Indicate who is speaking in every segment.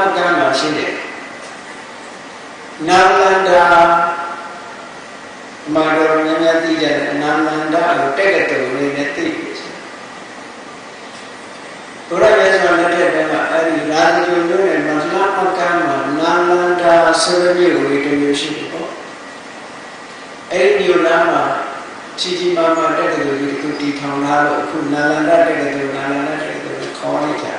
Speaker 1: မကမ်းမှာရှိတယ်နာလန္ဒာမာတော်များများသိကြတယ်နာလန္ဒာကိုတက်တဲ့တူလေးနဲ့သိပြီဘုရားရဲ့ဆရာလက်ထက်ကအဲ့ဒီရာဇဂိုမျိုးနဲ့မလှမကမ်းမှာနာလန္ဒာဆိုတဲ့မြို့လေးတစ်မျိုးရှိတယ်ပေါ့အဲ့ဒီမြို့နားမှာချီချီမာမာတက်တဲ့လူတွေသူတီထောင်လာလို့အခုနာလန္ဒာတက်တဲ့လူနာလန္ဒာတက်တဲ့လူခေါ်နေကြ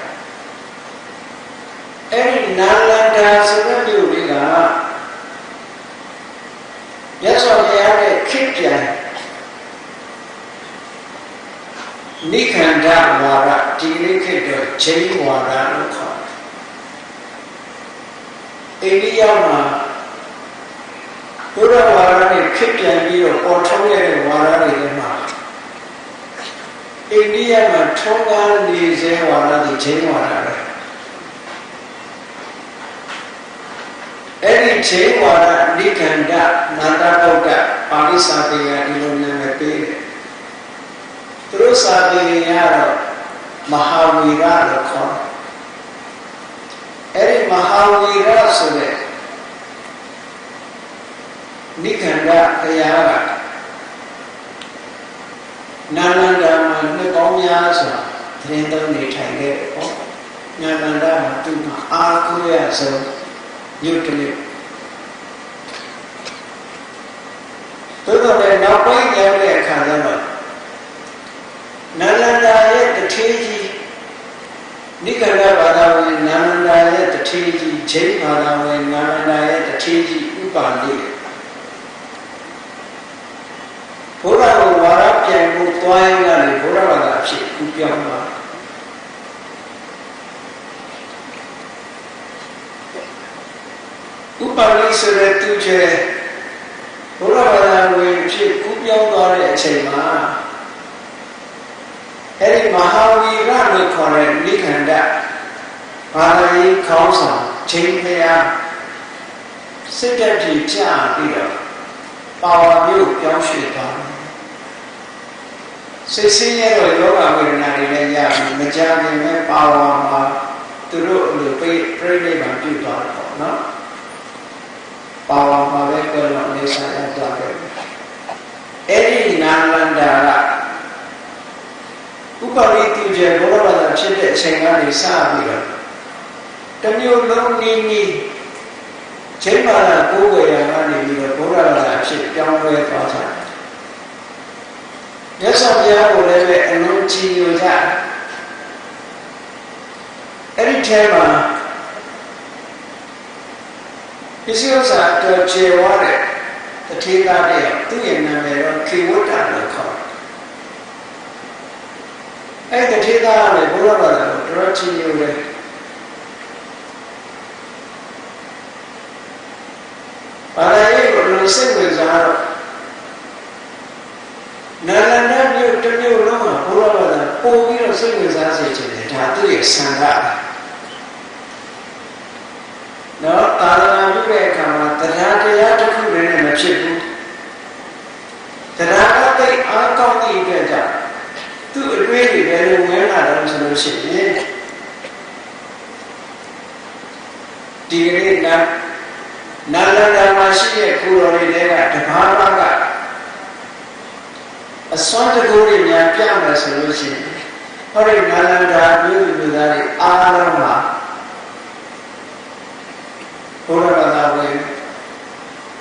Speaker 1: အဲ့ဒီနာလန္ဒာဆိုတဲ့မြို့လေးကမြတ်စွာဘုရားရဲ့ခေတ်ပြန်နိခန္ဓဝါရဒီလေးခေတ်တော့ချိန်ဝါရလို့ခေါ်တယ်အိန္ဒိယမှာဘုရားဝါရနဲ့ခေတ်ပြန်ပြီးတော့ပေါ်ထုတ်ရတဲ့ဝါရတွေထဲမှာအိန္ဒိယမှာထုံးကားနေစေဝါရတွေချိန်ဝါရပဲ အဲ့ဒီချိန်ဝါရနိခန္ဓနန္ဒဗုဒ္ဓပါဠိစာပေကဒီလိုနာမည်ပေးတယ်သူတို့စာပေရတော့မဟာဝီရလို့ခေါ်တယ်အဲ့ဒီမဟာဝီရဆိုတဲ့နိခန္ဓတရားကနာလန္ဒာမှာနှစ်ပေါင်းများစွာသတင်းသုံးနေထိုင်ခဲ့တယ်ပေါ့နာလန္ဒာမှာသူ့မှာအာကိုရဆုံး ညွတ်တယ်သို့တော်လည်းနောက်ပိုင်းရောက်တဲ့အခါကျတော့နန္ဒာရဲ့တထေးကြီးနိကန္ဒဘာသာဝင်နန္ဒာရဲ့တထေးကြီးဂျိန်းဘာသာဝင်နန္ဒာရဲ့တထေးကြီးဥပါလိဘုရားကိုဝါရပြန်ဖို့တွိုင်းကနေဘုရားဘာသာအဖြစ်ကူပြောင်းသွား ဥပါလိဆိုတဲ့သူကျဲဘုရားဘာသာဝင်ဖြစ်ကူပြောင်းသွားတဲ့အချိန်မှာအဲ့ဒီမဟာဝီရလို့ခေါ်တဲ့နိခန္ဓဘာသာရေးခေါင်းဆောင်ချိန်ဖျားစစ်တပ်ကြီးကြာပြီးတော့ပါဝါမျိုးပြောင်းရွှေ့သွားတယ်စိတ်ဆင်းရဲတော့ယောဂဝေဒနာတွေလည်းရပြီမကြခင်ပဲပါဝါမှာသူတို့အလိုပြိပြိဋိဘံပြုသွားတယ်ပေါ့နော် ပါဝါမှာပဲပြောတော့နေဆိုင်ရသွားတယ်အဲ့ဒီနာလန္ဒာကဥပရိတုကျေဘောရဘာသာဖြစ်တဲ့အချိန်ကနေစပြီးတော့တမျိုးလုံးနီးနီးချိန်ပါလာကိုယ်ဝေရကနေပြီးတော့ဘောရဘာသာဖြစ်ပြောင်းလဲသွားကြတယ်မြတ်စွာဘုရားကိုလည်းပဲအလုံးကြည်ညိုကြအဲ့ဒီထဲမှာပ စ္စည်းဥစ္စာတော်ကျေဝါတဲ့တထေသားတဲ့သူ့ရဲ့နာမည်တော့ခေဝတ္တလို့ခေါ်အဲ့ဒီတထေသားကလည်းဘုရားဘာသာကိုတော်ကြည်ညိုတယ်ဘာသာရေးကိုလုံးစိတ်ဝင်စားတော့နာလန္ဒမြို့တစ်မြို့လုံးမှာဘုရားဘာသာပို့ပြီးတော့စိတ်ဝင်စားစေချင်တယ်ဒါသူ့ရဲ့ဆန္ဒနော်တာရဏပြုတဲ့အခါမှာတရားတရားတစ်ခုလည်းမ ဖြစ်ဘူးတရားကတိတ်အားကောင်းတဲ့အတွက်ကြောင့်သူ့အတွေ့အကြုံတွေလည်းဝင်လာတော့ဆိုလို့ရှိရင်ဒီကနေ့နာနာလန္ဒာမှာရှိတဲ့ကိုယ်တော်တွေတဲကတဘာဘာကအစွမ်းတကူတွေများပြမယ်ဆိုလို့ရှိရင်ဟောဒီနာလန္ဒာမြို့လူသားတွေအားလုံးမှာဘုရားဘာသာဝင်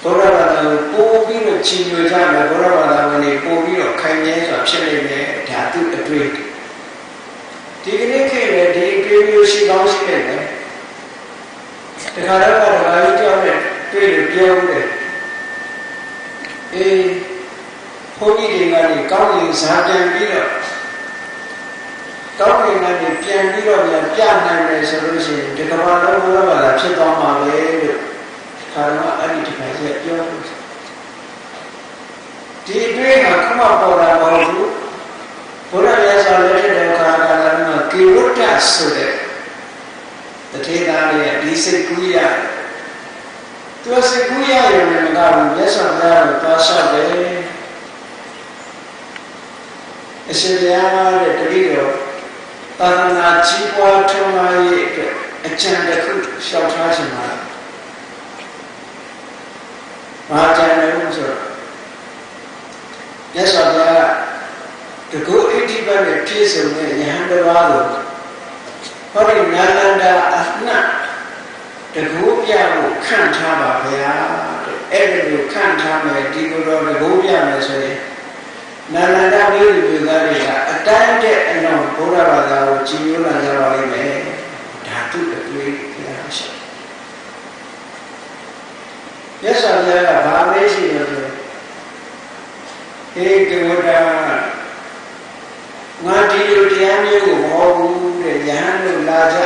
Speaker 1: ဘုရားဘာသာကိုပို့ပြီးတော့ချီးညွှန်းကြမယ်ဘုရားဘာသာဝင်တွေပို့ပြီးတော့ခိုင်မြဲစွာဖြစ်နေမယ်ဒါသူအတွေ့ဒီကနေ့ခေတ်နဲ့ဒီအတွေ့မျိုးရှိကောင်းရှိနေတယ်တခါတော့ဘာသာရေးကြောင်းနဲ့တွေ့လို့ပြောဦးတယ်အေးဘုန်းကြီးတွေကနေကောင်းကင်ဇာပြန်ပြီးတော့ကောင်းကင်ကနေပြန်ပြီးတော့ပြန်ပြနိုင်တယ်ဆိုလို့ရှိရင်ဒီကမ္ဘာလုံးဘုရားဘာသာဖြစ်သွားမှာပဲလို့ ခါတော့အဲ့ဒီဒီပိုင်းကပြောလို့ဒီအတွင်းမှာခမပေါ်တာမဟုတ်ဘူးဘုရားမြတ်စွာဘုရားတဲ့ခါကလည်းမှာကိဝတ္တဆိုတဲ့တထေသားရဲ့ဒီစိတ်ကူးရသူစိတ်ကူးရရုံနဲ့မကဘူးမြတ်စွာဘုရားကိုသွားလျှောက်တယ်အရှင်ဘုရားတဲ့တတိတော်သာသနာကြီးပွားထွန်းလာရေးအတွက်အကြံတစ်ခုရှောက်ထားချင်ပါ ဘာကြံလဲဆိုတော့မြတ်စွာဘုရားတကုအဋ္ဌိပတ်နဲ့ပြည့်စုံတဲ့ယဟန်တစ်ပါးကိုဟောဒီနာလန္ဒာအနှတကုပြဖို့ခန့်ထားပါဗျာတဲ့အဲ့ဒီလိုခန့်ထားမယ်ဒီလိုတော့တကုပြမယ်ဆိုရင်နာလန္ဒာမျိုးလူသားတွေကအတိုင်းတဲ့အလုံးဘုရားဘာသာကိုကြည်ညိုလာကြပါလိမ့်မယ်ဓာတုအတွေ့ဘုရားရှိ မြတ်စွာဘုရားကဘာလဲရှိလို့ဆိုဟေးကဝတ္တငါဒီလိုတရားမျိုးကိုမဟုတ်ဘူးတဲ့ယဟန်တို့လာကြ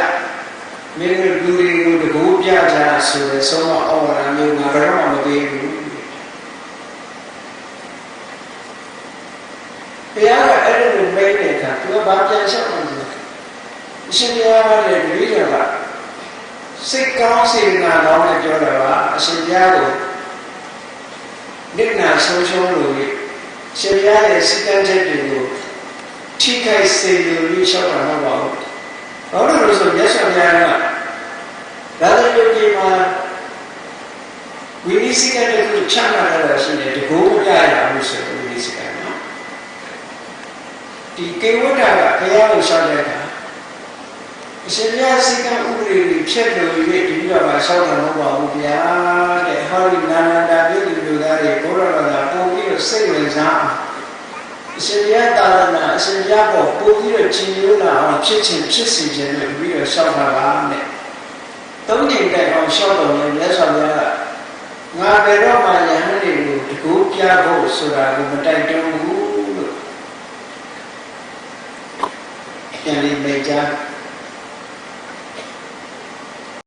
Speaker 1: မင်းတို့လူတွေကိုတကူပြကြဆိုတဲ့ဆုံးမဩဝါဒမျိုးငါဘယ်တော့မှမပေးဘူးဘုရားကအဲ့ဒီလိုမိတ်တဲ့အခါသူကဘာပြန်လျှောက်လို့လဲအရှင်ဘုရားရဲ့လူတွေက စိတ်ကောင်းစေနာကောင်းနဲ့ပြောတာပါအရှင်ဘုရားကိုနိဗ္ဗာန်ဆုံးရှုံးလို့ရှင်ဘုရားရဲ့စိတ်ကမ်းချက်တွေကိုထိခိုက်စေလို့လျှောက်တာမဟုတ်ပါဘူး။ဘာလို့လဲဆိုမြတ်စွာဘုရားကဒါလည်းယုတ်ကြီးမှာဝိနည်းစိတ်ကတည်းကချမ်းသာတာရှိတယ်တကူပြရအောင်ဆိုဝိနည်းစိတ်ကနော်ဒီကေဝတ္တကဘုရားကိုရှောက်တဲ့အခါအ ရှင်ဘုရားစိတ်ကဥပဒေတွေဖြတ်လို့၍ဒီလိုပါရှောက်တာမဟုတ်ပါဘူးဗျာတဲ့ဟောဒီနာနန္ဒာပြည်သူလူသားတွေဘုရားဘာသာပုံပြီးတော့စိတ်ဝင်စားအောင်အရှင်ဘုရားသာသနာအရှင်ဘုရားပေါ်ပို့ပြီးတော့ချီးညိုးလာအောင်ဖြစ်ခြင်းဖြစ်စီခြင်းနဲ့ပြီးတော့ရှောက်တာပါနဲ့သုံးချိန်တိုင်အောင်ရှောက်တော်လည်းမြတ်စွာဘုရားကငါဘယ်တော့မှယဟန်တွေကိုတကူပြဖို့ဆိုတာကိုမတိုက်တွန်းဘူးလို့ပြန်ပြီးမိတ်ကြား